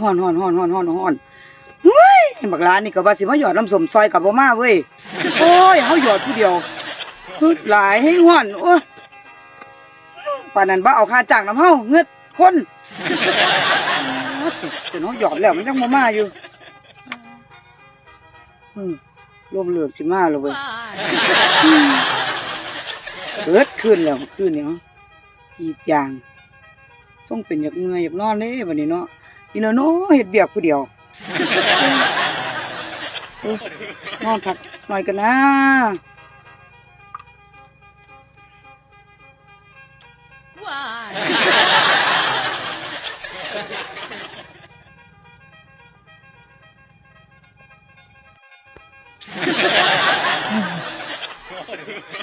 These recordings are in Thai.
หอนหอนหอนหอนหอนหอนเฮ้ยบักหลานนี่ก็ว่าสิมาหยอดน้ำสมซอยกับบ่มาเว้ยโอ้ยเฮาหยอดผู้เดียวฮึดหลายให้หอนโอ้ยป่านนั้นบ่เอาค่าจ้างน้ำเฮาเงึดคนจนเฮาหยอดแล้วมันจังบ่มาอยู่เออลมเหลือสิมาแล้วเว้ยเกิดขึ้นแล้วขึ้นนี่เนาะอีกอย่างส่งเป็นอยากเมื่อยอยากนอนเด้บัดนี้เนาะ นี่แล้วเนาะเฮ็ดเวียกผู้เดียวเอ้ยนอนพักหน่อยกันนะ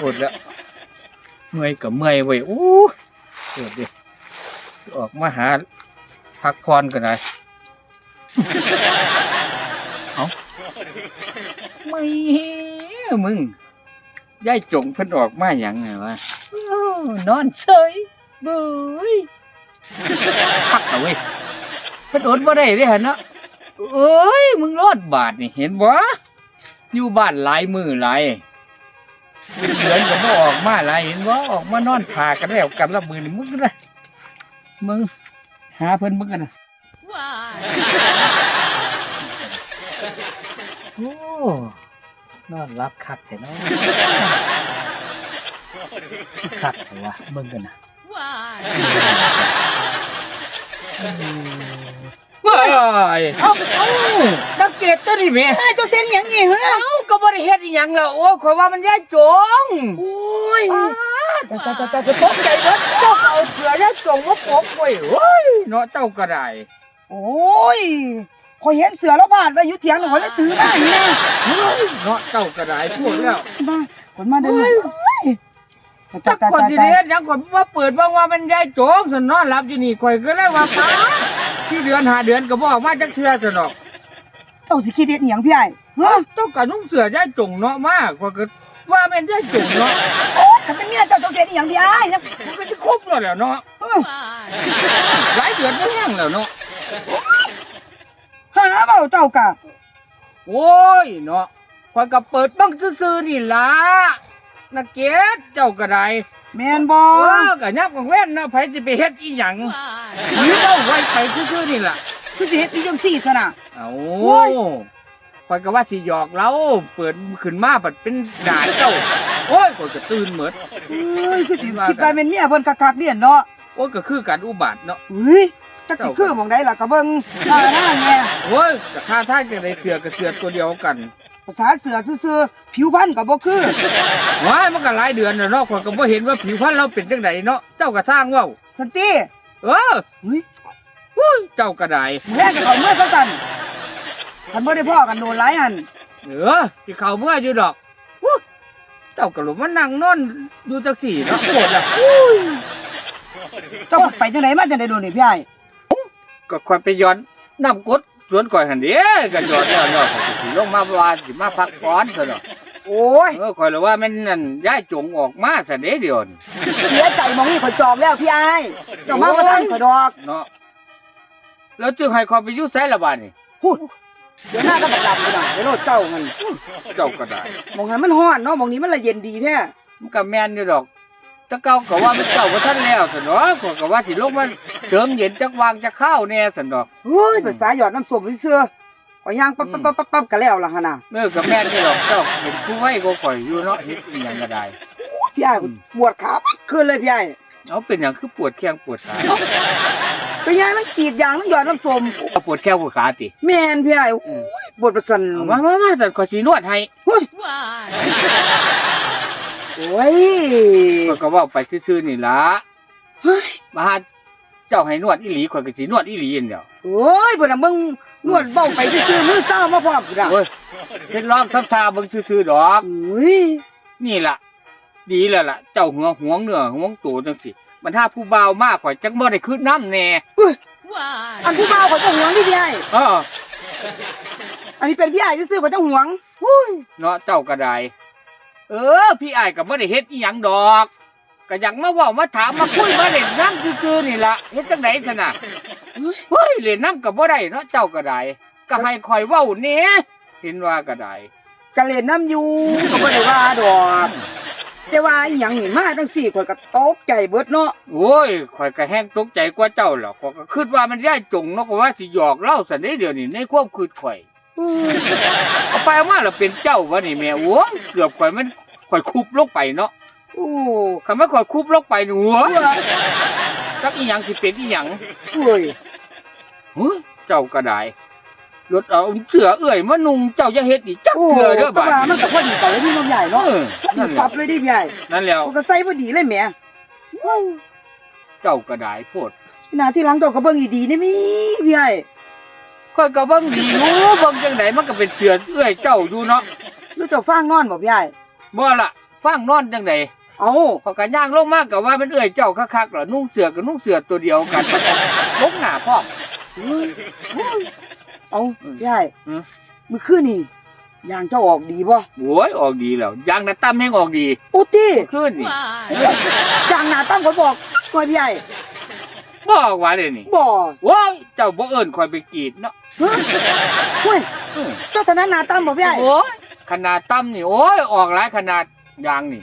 ปวดแล้วเมื่อยกับเมื่อยเว้ยอู้ปวดดิออกมาหา พักผ่อนกันหน่อยเอาไม่มึงยายจงเพิ่นออกมาอย่างไงวะอ้าวนอนเฉยบุยพักเอาเว้ยเพิ่นอดบ่ได้เด้หั่นเนาะเอ้ย มึงรอดบาดนี่เห็นบ่อยู่บ้านหลายมือหลายเป็นเดือนก็บ่ออกมาหลายเห็นว่าออกมานอนทากันแล้วกันละมือนี่มึงนะมึง หาเพิ่นมึงกันนะโอ้นอนรับคักแต่เนาะคักแต่ว่ามึงกันนะว้ายเอ้าเอ้านักเกตตัวนี่แม่เอ้ยเจ้าเส้นหยังนี่ฮะเอ้าก็บ่ได้เฮ็ดอีหยังแล้วโอ้ข่อยว่ามันยายจงโอ้ย อ้าจ้าจ้าจ้าก็ตกใจเบิดเจ้าก็เอาเถื่อยายจงมาปกไว้เฮ้ยเนาะเจ้าก็ได้โอ้ยพอยเห็นเสือแล้วผ่านไปอยู่เถียงหนูเลยถือมาอย่างนี้นะเฮ้ยเนาะเจ้าก็ได้พูดแล้วมาคนมาเดินจักคนสิเรียนยังคนว่าเปิดว่างว่ามันยายโจงสนนอนหลับอยู่นี่ข่อยก็เลยว่าป้าที่เดือนหาเดือนก็บอกมาจักเทื่อซะเนาะเจ้าสิคิดเด็ดหยังพี่ไอ้ฮะเจ้าก็นุ่งเสื้อยายจงเนาะมากข่อยก็ ว่าแม่นยายจงเนาะโอ้ยขันเป็นเมียเจ้าเจ้าเสียหยังพี่ไอ้ยังมันก็จะครบแล้วแหละเนาะเออหลายเดือนบ่แห้งแล้วเนาะหาเปล่าเจ้ากะโอ้ยเนาะข่อยก็เปิดบังซื่อๆนี่ล่ะนักเกตเจ้าก็ได้แมนบอเออก็ยับกับแว่นนะไผสิไปเฮ็ดอีหยังหรือเอาไว้ไปซื่อๆนี่ล่ะคือสิเฮ็ดอยู่จังซี่ซะน่ะเอาโอ้ย ข่อยก็ว่าสิหยอกเราเปิดขึ้นมาบัดเป็นด่าเจ้า โอ้ยข่อยก็ตื่นหมดเอ้ยคือสิคิดว่าเป็นเมียเพิ่นคักๆเดียนเนาะโอ้ยก็คือการอุบัติเนาะเฮ้ยจักสิคือหม่องใดล่ะก็เบิ่งท่าทางแน่โอ้ยก็ท่าทางจังได๋เสือกับเสือตัวเดียวกัน ภาษาเสือซื่อๆผิวพรรณก็บ่คือว้ายมันก็หลายเดือนแล้วเนาะข่อยก็บ่เห็นว่าผิวพรรณเราเป็นจังไดเนาะเจ้าก็สร้างเว้าสันติเออเฮ้ยอุ้ยเจ้าก็ได้มื้อแรกก็เข้าเมื่อซะสั่น คันบ่ได้พ้อกันโดนหลายหันเออสิเข้าเมื่ออยู่ดอกอู้เจ้าก็ลงมานั่งนอนอยู่จังซี่เนาะโคตรละเจ้าไปจังไดมาจังไดโดนนี่พี่ไอ้ก็ค่อยไปย้อนน้ำกดสวนก่อยหั่นเด้ก็ย้อนแล้วเนาะข้อยก็สิลงมาว่าสิมาพักผ่อนซะเนาะโอ้ยเออข่อยเลยว่าแม่นนั่นย้ายจงออกมาซะเด้เดี๋ยวนี้เสียใจหมองนี่ข่อยจองแล้วพี่ไอ้เจ้ามาบ่ทันข่อยดอกเนาะแล้วจึงให้ข่อยไปอยู่ไสละบาดนี่พูด เสียหน้าก็บักดำพุ่นน่ะไปโลดเจ้าหั่นเจ้าก็ได้หมองหันมันฮ้อนเนาะหมองนี้มันละเย็นดีแท้มันก็แม่นอยู่ดอกแตะเก่าก็ว่ามันเจ้าบ่ทันแล้วซั่นเนาะข่อยก็ว่าสิลงมาเสริมเย็นจักวางจักข้าวแน่ซั่นดอกเฮ้ยภาษาหยอดน้ำส้มเสื้อข่อยย่างปั๊บปั๊บปั๊บปั๊บปั๊บก็แล้วล่ะหั่นน่ะเออก็แม่นอยู่ดอกเจ้าเป็นผู้ไว้ก็ข่อยอยู่เนาะเฮ็ดอีหยังก็ได้พี่ไอ้ปวดขาปักขึ้นเลยพี่ไอ้เอาเป็นหยังคือปวดแข้งปวดขา ก็ย่างทั้งกรีดยางทั้งหยอดน้ำส้มเอาปวดแข้งปวดขาติแม่นพี่ไอ้โอ้ยปวดประสันเอามามามาซั่นข่อยสินวดให้เฮ้ยโอ้ยข่อยก็เว้าไปซื่อๆนี่ล่ะเฮ้ยมาหาเจ้าให้นวดอีหลีข่อยก็สินวดอีหลีนั่นเดียวโอ้ยเพิ่นน่ะมึงนวดเบ้าไปซื่อๆมือเศร้ามาพร้อมพุ่นน่ะโอ้ยเฮ็ดลองทับทาเบิ่งซื่อๆดอกเฮ้ยนี่ล่ะ ดีแล้วล่ะ เจ้าหัวหวงเนื้อหวงตัวจังสิ มันถ้าผู้บ่าวมากข่อยจักบ่ได้คืนน้ำแน่อันผู้บ่าวเขาจะหวงนี่พี่ไอ้เอออันนี้เป็นพี่ไอ้ซื่อๆเขาจะหวงเนาะเจ้าก็ได้เออ พี่อ้ายก็บ่ได้เฮ็ดอีหยังดอกก็อยากมาเว้ามาถามมาคุยมาเล่นน้ำซื่อๆนี่ล่ะเฮ็ดจังได๋ซั่นน่ะเฮ้ยเฮ้ยเล่นน้ำกับบ่ได้เนาะเจ้าก็ได้ก็ให้คอยเว้าแหน่เห็นว่าก็ได้กะเล่นน้ำอยู่ก็บ่ได้ว่าดอก แต่ว่าอหยังนี่มาจังซี่ข่อยก็ตกใจเบิดเนาะโอ้ยข่อยก็แห้งตกใจกว่าเจ้าหรอกข่อยก็คิดว่ามันย่ายจงเนาะก็ว่าสิหยอกเล่าสันนี้เดี๋ยวนี้ในความคิดข่อยเฮ้ยเอาไปเอามาแล้วเป็นเจ้าวะนี่แม่โอ้ยเกือบข่อยมันข่อยคุบลงไปเนาะโอ้คำว่าข่อยคุบลงไปนี่หัวเฮ้ยจักอีหยังสิเป็นอีหยังเฮ้ย เฮ้ยเจ้าก็ได้ รถเอาเสือเอื้อยมานุ่งเจ้าจะเฮ็ดอีกจักโอ้เถื่อเด้อก็บาดว่ามันก็พอดีกันเลยพี่น้องใหญ่เอเนาะอพอดีนั่นแหปรัละบเลยดิพี่ใหญ่นั่นแล้วมันก็ใส่พอดีเลยแหมว้าวเจ้าก็ได้โพดหน้าที่หลังตัวก็เบิ่งดีๆนี่มีพี่ใหญ่ข่อยก็เบิ่งดีอยู่เบิ่งจังไดมันก็เป็นเสือเอื้อยเจ้าอยู่เนาะหรือเจ้าฟางนอนบ่พี่ใหญ่บ่ล่ะฟังนอนจังไดเอาเขาก็ย่างลงมากกับว่ามันเอื้อยเจ้าคักๆเหรอนุ่งเสือกับนุ่งเสือตัวเดียวกันลงหน้าพ่อเฮ้ย เอาพี่ใหญ่อืม มื้อคืนนี่ยางเจ้าออกดีบ่โอ้ยออกดีแล้วยางนาตั้มแห้งออกดีโอ้ติขึ้นนี่ยางหน้าตั้มก็บอกหน่อยพี่ใหญ่บอกว่าเลยนี่บ่โว้ยเจ้าบ่เอิ้นคอยไปกรีดเนาะฮะเฮ้ยอืมเจ้าธนาหน้าตั้มบ่พี่ใหญ่โอ้ยขนาดตั้มนี่โอ้ยออกหลายขนาดยางนี่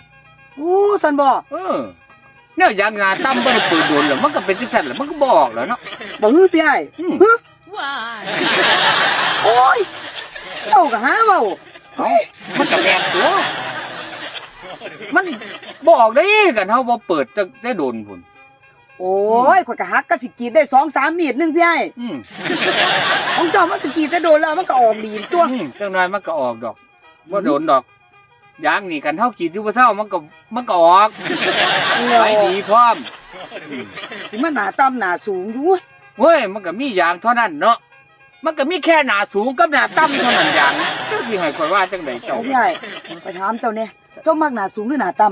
โอ้สันบ่เออเนี่ยยางนาตั้มบ่ได้เปิดโดนหรอกมันก็เป็นจังซั่นแหละมันก็บอกแล้วเนาะบ่ฮือพี่ใหญ่อืมฮึ โอ้ย เจ้าก็หาเว้าเอ้ามันก็แม่นตัว มันบอกได้กันเฮาบ่เปิดจังได้โดนพุ่นโอ้ยข่อยก็หักก็สิกรีดได้สองสามมีดหนึงพี่ใหญ่อืมของเจ้ามันก็กรีดแต่โดนแล้วมันก็ออกดีนตัว อืมจังน้อยมันก็ออกดอกบ่โดนดอกยางนี่กันเท่าขีดอยู่บ่เท่ามันก็มันก็ออกไปดีพร้อมอืมสิมาหน้าต่ำหน้าสูงอยู่ เว้ยมันก็มียางเท่านั้นเนาะมันก็มีแค่หน้าสูงกับหน้าต่ำเท่านั้นยางเจ้าสิให้ข่อยว่าจังไดเจ้าเอาพี่ใหญ่ไปถามเจ้าเนี่ยเจ้ามักหน้าสูงหรือหน้าต่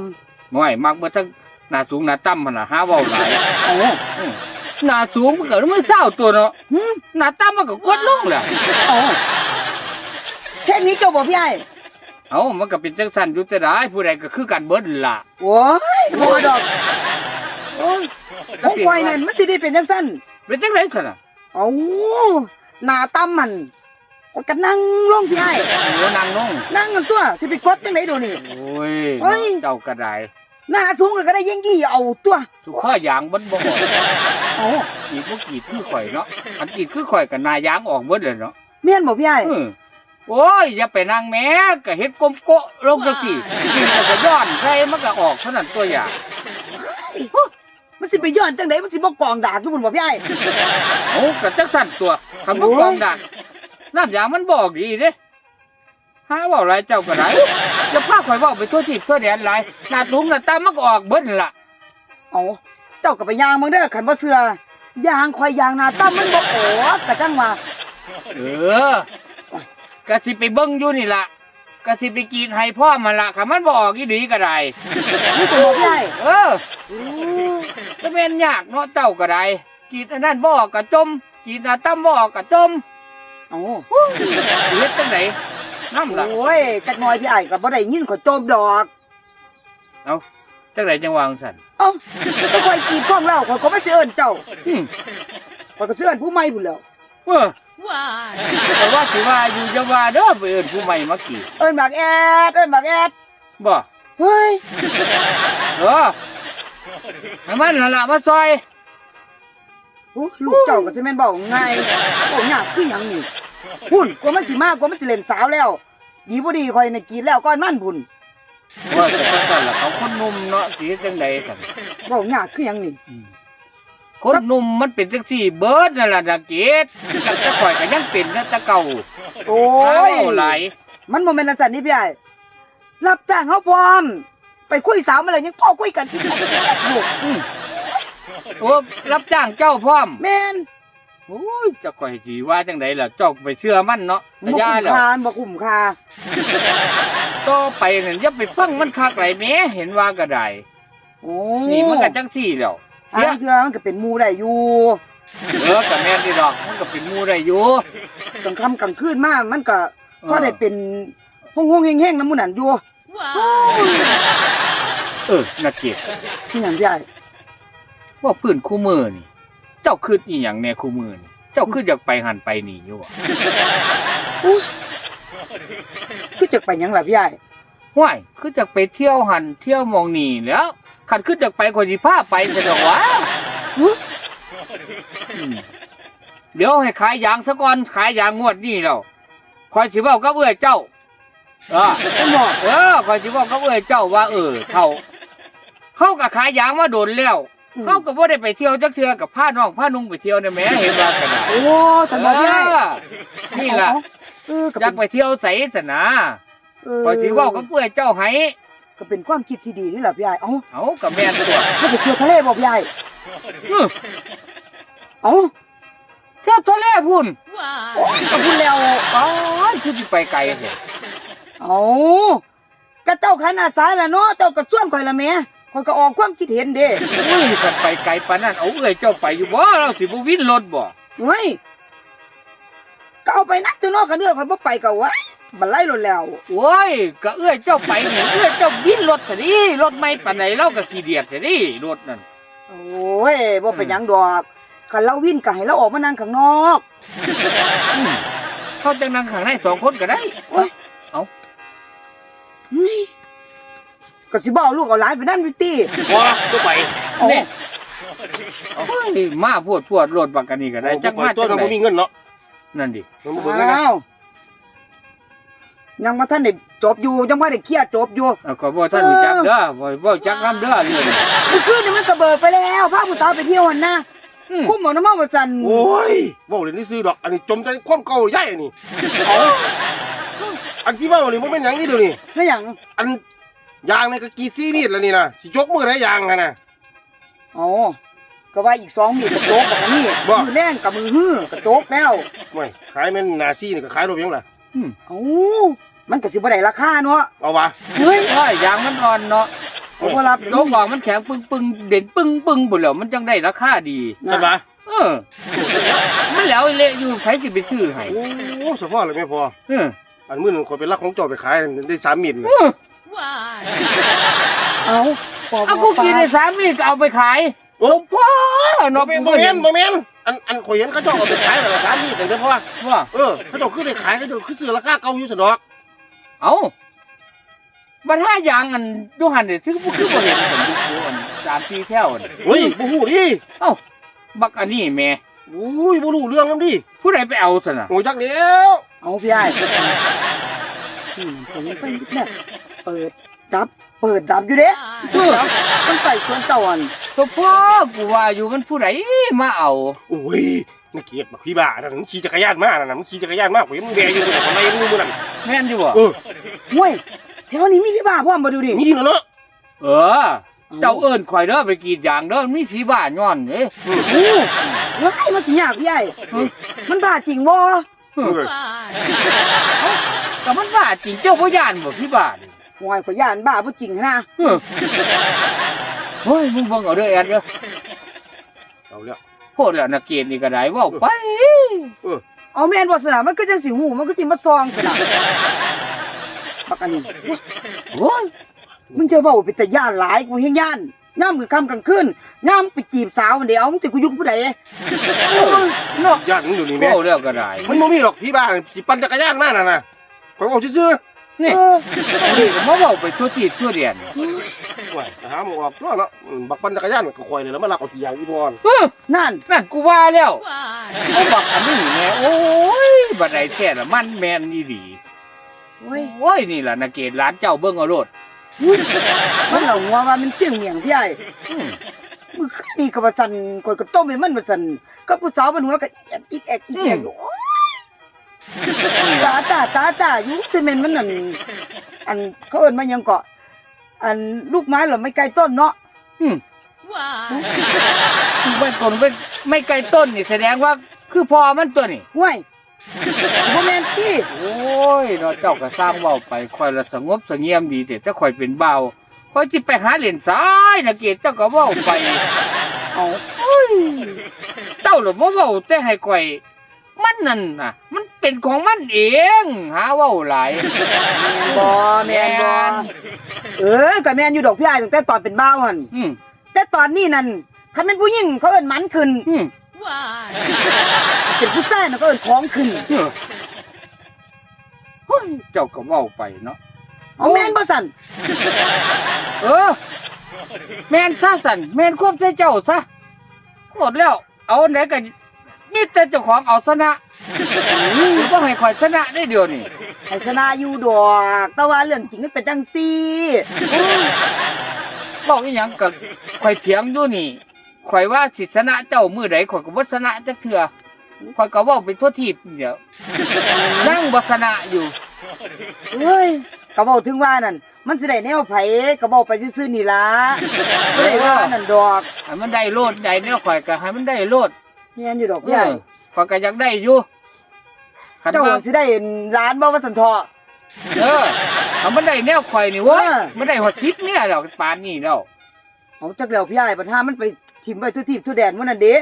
น้อยมักบ่ทั้งหน้าสูงหน้าต่ำหั่นน่ะหาเว้าหลายำโอ้อืมหน้าสูงมันก็มันเศร้าตัวเนาะหึหน้าต่ำมันก็กดลงแหละโอ้แค่นี้เจ้าบอกพี่ใหญ่เอ้ามันก็เป็นจังซั่นอยู่แต่ได้ผู้ใดก็คือกันเบิดล่ะโอ้ยบ่ดอกโอ้ยของข่อยนั่นมันสิได้เป็นจังซั่น เป็นจังได๋ซั่นน่ะเอาหน้าต่ำมันข่อยก็นั่งลงพี่ใหญ่โอ้นางน้องนั่งกันตัวสิไปกดจังได๋ดูนี่ โอ้ยเฮ้ย เจ้าก็ได้หน้าสูงก็ได้ยิ่งยี่เอาตัวสุข้อยางมันบ่ออกเอาอีกบ่กรีดคือข่อยเนาะอันกรีดคือข่อยก็หนายางออกเบิดเลยเนาะแม่นบ่พี่ใหญ่เออโอ้ยอย่าไปนั่งแหม้ก็เฮ็ดกลมโกะลงจังซี่กินแล้วก็ย้อนใส่มันก็ออกเท่านั้นตัวอย่าง มันสิไปย้อนจังไดมันสิบ่กองดากทุกคนบ่พี่ใหญ่โอ้ก็จักสั่นตัวคำว่าโอ้ยกองดักน้ำยางมันบอกดีเด้หาเว้าหลายเจ้าก็ได้อย่าพาข่อยเว้าไปทั่วทิศทั่วแดนหลายหน้าถุงหน้าตามันก็ออกเบิดนั่นล่ะเอาเจ้าก็ไปย่างมึงเด้อคันบ่เชื่อย่างข่อยย่างหน้าตามันบ่ออกกะจังว่าเออกะสิไปเบิ่งอยู่นี่ล่ะกะสิไปกินให้พ่อมันล่ะคันมันบ่ออกอีหลีก็ได้นี่สิบ่พี่ใหญ่เออ โอ้ก็แม่นยากเนาะเจ้าก็ได้กินอันนั้นบ่ออกก็จมกินอันตั้มบ่ออกก็จมเอาสิเฮ็ดจังไดน้ำล่ะโอ้ยจักหน่อยพี่ใหญ่ก็บ่ได้ยินข่อยโจมดอกจังไดจังวางสั่นเอ้าเจ้าข่อยกรีดข้องแล้วข่อยก็บ่สิเอิ้นเจ้าอืมข่อยก็สิเอิ้นผู้ใหม่พุ่นแหล้ว เออแต่ว่าสิว่าอยู่จะว่าเด้อไปเอิ้นผู้ใหม่มากี่เอิ้นบักแอดเอิ้นบักแอดบ่เฮ้ย เออ ให้มันนั่นล่ะมาซอยโอ้ลูกเจ้าก็สิแม่นเว้าง่ายเว้ายากคือหยังนี่พุ่นกว่ามันสิมากกว่ามันสิเล่นสาวแล้ว ดีบ่ดีข่อยน่ะกรีดแล้วก่อนมันพุ่นว่าจะจังซั่นล่ะเขาคนหนุ่มเนาะสิเฮ็ดจังไดสั่นเว้ายากคือหยังนี่อืมคนหนุ่มมันเป็นจังซี่เบิดนั่นล่ะดาเกตแต่แต่ข่อยก็ยังเป็นนะแต่เก่าโอ้โอ้ยหลาย มันบ่แม่นจังซั่นนี่พี่ใหญ่รับจ้างเฮาพร้อม ไปคุยสาวมาแล้วยังพ่อคุยกันจิกแอกจิกแอกอยู่อืมโอ้รับจ้างเจ้าพร้อมแม่นโอ้ยเจะก่อยสีว่าจังไดล่ะเจ้าไปเชื่อมันเนาะบ่แต่คุ้ย่ามแล้วค่าบ่คุ้มค่าต่อไปนั่นอย่าไปฟังมันคักไหลแหม่เห็นว่าก็ได้โอ้นี่มันก็จังซี่แล้วอันเพื่อมันก็เป็นหมู่ได้อยู่เออก็แม่นดีดอกมันก็เป็นหมู่ได้อยู่กลางค่ำกลางคืนมามันก็พอได้เป็นห้องๆแห้งๆน้ำหมูนั่นอยู่ เออนักเก็บนี่หยังพี่ใหญ่ว่าพื้นคู่มือนี่ เจ้าคืดอีหยังแน่คู่มือนี่เจ้าคืออยากไปหันไปนี่อยู่บ่อุ๊ยคือจะไปหยังล่ะพี่ใหญ่ห้วยคืออยากไปเที่ยวหันเที่ยวหมองนี่แหล้วคันคืออยากไปคนสิพาไปซะดอกวะอุ๊ยอืมเดี๋ยวให้ขายยางซะก่อนขายยางงวดนี่แล้วคอยสิเว้ากับเอ้ยเจ้า เออฉันบอกเออคอยสิเว้ากับเอ้ยเจ้าว่า เออเท่าเขาก็ขายยางมาโดนแล้วเขาก็บ่ได้ไปเที่ยวจักเทื่อกับผ้าน้องผ้านุ่งไปเที่ยวนะแหม่เห็นว่ากันน่ะโอ้ฉันบอกพี่ใหญ่เออนี่ล่ะเออก็อยากเป็นไปเที่ยวใสสนะเออคอยสิเว้ากับเอ้ยเจ้าให้ก็เป็นความคิดที่ดีนี่แหละพี่ใหญ่เอ้าเอากับแม่นตัวเขาไปเที่ยวทะเลบ่พี่ใหญ่อื้อเอ้าเที่ยวทะเลพุ่น โอ้ยก็พูดแล้ว อ๋อคือสิไปไกลแท้ เอ้ากระเจ้าขนาดสายละเนาะเจ้าก็ส่วนข่อยละแหม่ข่อยก็ออกความคิดเห็นเด้อุ้ยคันไปไกลปานนั้นเอาเอ้ยเจ้าไปอยู่บ่เราสิบ่วินรถบ่เฮ้ยก็เอาไปนักตัวเนาะคันเด้อข่อยบ่ไปก็วะบันไล่รถแล้ว โอ้ยก็เอ้ยเจ้าไปนี่เอ้ยเจ้าวินรถซะดิรถไม่ปานใดเราก็ขี้เดียดซะดิรถนั่นโอ้ยบ่เป็นหยังดอกคันเราวินก็ให้เราออกมานั่งข้างนอกอืมเขาจังนั่งข้างในสองคนก็ได้เฮ้ย ก็สิบ่เอาลูกเอาหลานไปนั่นอยู่ติพอก็ไปเอาเนี่ยโอ้ยมาพวดพวดรถบักกันนี่ก็ได้จักมาตัวจันั้งนไดบ่มีเงินเนาะนั่นดิมันบ่เบิ่งเงินนะอ้าวยังมาท่านได้จบอยู่ยังบ่ได้เคลียร์จบอยู่เอาก็บ่ท่านรู้จักเด้อบ่บ่จักนำเด้อเรื่องนี้เมื่อคืนนี่มันก็เบิกไปแล้วพาผู้สาวไปเที่ยวหั่นนะอืมคุ้มเอาน้ำมันว่าซั่นโอ้ยเว้าเล่นนี่ซื้อดอกอันนี้จมใจความเก่าใหญ่นี่เอาอันที่เว้านี่บ่แม่นหยังนี่เดี๋ยวนี้ไม่หยังอันยางนี่ก็กี่ซี่มีดแล้วนี่นะสิจกมือได้ยางหั่นน่ะอ๋อก็ว่าอีกสองมีดกระโจกแบบนี้บ่ มือแรงกับมือฮื้อกระโจกแล้วโอ้ยขายแม่นหนาซี่นี่ก็ขายรถเพียงล่ะเอ้ามันก็สิบ่ได้ราคาเนาะเอาวะ เฮ้ยโอ้ยยางมันอ่อนเนาะผมบ่รับเดี๋ยวโลกบอกมันแข็งปึ้งปึ้งเด่นปึ้งปึ้งพุ่นแล้วมันจังได้ราคาดีใช่ปะเออ มันแล้วเละอยู่ไผสิไปซื้อให้โอ้เฉพาะเลยไม่พอเออ อันมื้อนึงคนไปลักของเจ้าไปขายได้สามมีดเลยเอ้าปอบเอากูกินได้สามมีดก็เอาไปขายโอ้พ่อบ่เนาะแม่นกูบ่บ่แม่เห็นนบ่แม่นอันอันข่อยเห็นเขาเจ้าเอาไปขายนั่นล่ะสามมีดแต่เด้อเพราะว่าว่าเออเขาเจ้าคือได้ขายเขาเจ้าคือซื้อราคาเก่าอยู่ซะดอกเอาบัดห้ายางอันดูหันเด้ซื้อบ่คือบ่เห็นผมดูกูอันสามสี่แถวนี่เฮ้ยบ่ฮู้ดิบักอันนี้แม่โอ้ยบ่รู้เรื่องนำดิผู้ใดไปเอาซะน่ะ โอ้จักเดียว เอาพี่ไอ้นี่มันก็ยังไฟนิดแน่เปิดดับ เปิดดับอยู่เด้จุดแล้วตั้งแต่สวนเจ้าอันสมพ่อกูว่าอยู่มันผู้ใดมาเอาโอ้ยน่าเกลียดบักพี่บ้านั่นมันขี่จักรยานมานั่นน่ะมันขี่จักรยานมาข่อยเห็นมันแวอยู่บนอะไรมันมื้อนั้นแม่นอยู่บ่เออห้วยแถวนี้มีพี่บ้าพร้อมมาดูดิมีเนาะเนาะเออ เจ้าเอิ้นข่อยเด้อไปกรีดยางเด้อมีผีบ้าย้อนเด้อืมโอ้ว้ายมันสิยากพี่ไอ้มันบ้าจริงบ่เออ ก็มันบ้าจริงเจ้าบ่ย่านบ่ผีบ้านี่ห่วยขอยย่านบ้าบ่จริงนะเออเฮ้ยมึงเบิ่งเอาเด้อแอดเด้อเอาแล้วโพดแล้วนักเกียรตินี่ก็ได้เว้าไปเอาแม่นบ่สนะมันก็จังสิหูมันก็สิมาซองสนะบักอันนี้ว้าโอ้ยมึงจะเว้าเป็นตาย่านหลายกูเฮ็ดย่าน ย่ามกลางค่ำกลางคืนย่ามไปจีบสาวมันเดี๋ยวมึงสิกูยุ่งผู้ใดโอ้ยเนาะย่านมันอยู่นี่แม่เว้าแล้วก็ได้มันบ่มีหรอกพี่บ้าสิปั่นจักรยานมานั่นน่ะข่อยเอาซื่อนี่เออนี่ก็มาเว้าไปทั่วที่ทั่วเดียนๆว้ยหาหมออกตัวเนาะอืมบักปั่นจักรยานก็ข่อยนี่แล้วมาลักเอาที่ยางอีพรเออนั่นนั่นกูว่าแล้วเอาบักอันนี้แม่โอ้ยบัดใดแท้ละมันแม่นอีหลีโอ้ยโอ้ยนี่ล่ะนักเกียรติหลานเจ้าเบิ่งเอาโลดอุ๊ย มันเหล่าหัวว่ามันเชียงเมียงพี่ไอ้อืมมือขึ้นนี่ก็ว่าสั่นข่อยก็ต้มให้มันว่าสั่นก็ผู้สาวมันหัวก็อีกแอกอีกแอกอีกแอกอยู่โอ๊ยนี่จ้าล่ะจ้าจ้าจ้าอยู่ซีเมนต์มันนั่นอันเขาเอิ้นมาหยังเกาะ อันลูกไม้เหรอไม่ไกลต้นเนาะอืมไม่ต้นไม่ไม่ไกลต้นนี่แสดงว่าคือพอมันตัวนี่ห่วย สิบ่แม่นติโอ้ยเนาะเจ้าก็สร้างเว้าไปคอยละสงบเสงี่ยมดีแต่ถ้าคอยเป็นเบาคอยสิไปหาเหรียญซ้ายนักเกียรติเจ้าก็เว้าไปเอาเจ้าหรือว่าเว้าแต่ให้คอยมันนั่นน่ะ มันเป็นของมันเอง หาเว้าหลาย แม่นบ่แม่นบ่เออก็แม่นอยู่ดอกพี่ไอ้ตั้งแต่ตอนเป็นบ่าวหั่นอืมแต่ตอนนี้นั่นถ้าเป็นผู้หญิงเขาเอิ้นหมันขึ้น อืม เป็นผู้ชายน่ะก็เอิ้นของขึ้นเออเฮ้ยเจ้าก็เว้าไปเนาะเอาแม่นบ่สั่นเออ แม่นซะสันแม่นควบใจเจ้าซะโคตรแล้ว เอาไหนกันนี่แต่เจ้าของเอาชนะก็ให้ข่อยชนะได้เดียวนี่ให้ชนะอยู่ดอก แต่ว่าเรื่องจริงมันเป็นจังซี่ บอกอีหยังกับข่อยเถียงอยู่นี่ ข่อยว่าสิชนะเจ้ามือใดข่อยก็บ่ชนะจักเทื่อข่อยก็เว้าเป็นทั่วทีบเดียวนั่งบ่ชนะอยู่เฮ้ยก็เว้าถึงว่านั่นมันสิได้แนวไผก็เว้าไปซื่อๆนี่ล่ะบ่ได้ว่านั่นดอกให้มันได้โลดได้แนวข่อยก็ให้มันได้โลดแม่นอยู่ดอกเอพี่ใหญ่อข่อยก็อยากได้อยู่คันเจ้าว่าสิได้ล้านบ่ว่าสันเถาะเออถ้ามันได้แนวข่อยนี่เว้ยเออมันได้หัวชิปเนี่ยแล้วปานนี้แล้วเอาจักแล้วพี่ใหญ่ปัญหามันไป ทิ่มไว้ทุกที่ทุกแดนมื้อนั้นเด้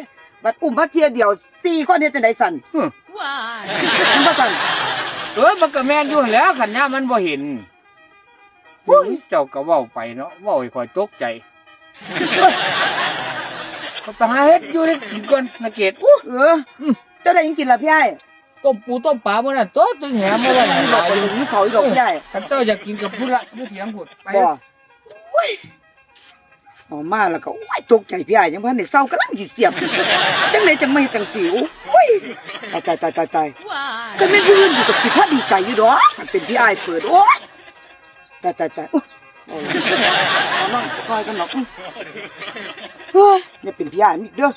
บัดอุ้มมาเทียเดียว4คนเฮ็ดจังได๋สั่นมันบ่สั่นเออมันก็แม่นอยู่หั่นแหล้วคันย่ามันบ่เห็นโอ้ยเจ้าก็เว้าไปเนาะเว้าให้ข่อยตกใจเฮ้ยก็ไปหาเฮ็ดอยู่ได้กินก่อนนาเกตอู้เอออเจ้าได้หยังกินล่ะพี่ใหญ่ต้มปูต้มปลาบ่นั่นโตตึงแหมาไว้ให้ดหอกลายบ่อยู่ถึงเขาอีดอกพี่ใหญ่คันเจ้าอยากกินกับพุ่นละอยู่เถียงพุ่นไปบ่โอ้ย ออกมาแล้วก็โอ้ยตกใจพี่ใหญ่ยังบ่ทันได้เศร้ากำลังสิเสียบจังไดจังไม่จังสิโอ้ยตายตายตายตายตายก็แม่นผู้อื่นอยู่กับสิพอดีใจอยู่ดอกมันเป็นพี่ใหญ่เปิดโอ้ยตายตายตายโอ้ยเอาน้องจะคอยกันหรอกเฮ้ยอย่าเป็นพี่ใหญ่อีกเด้อ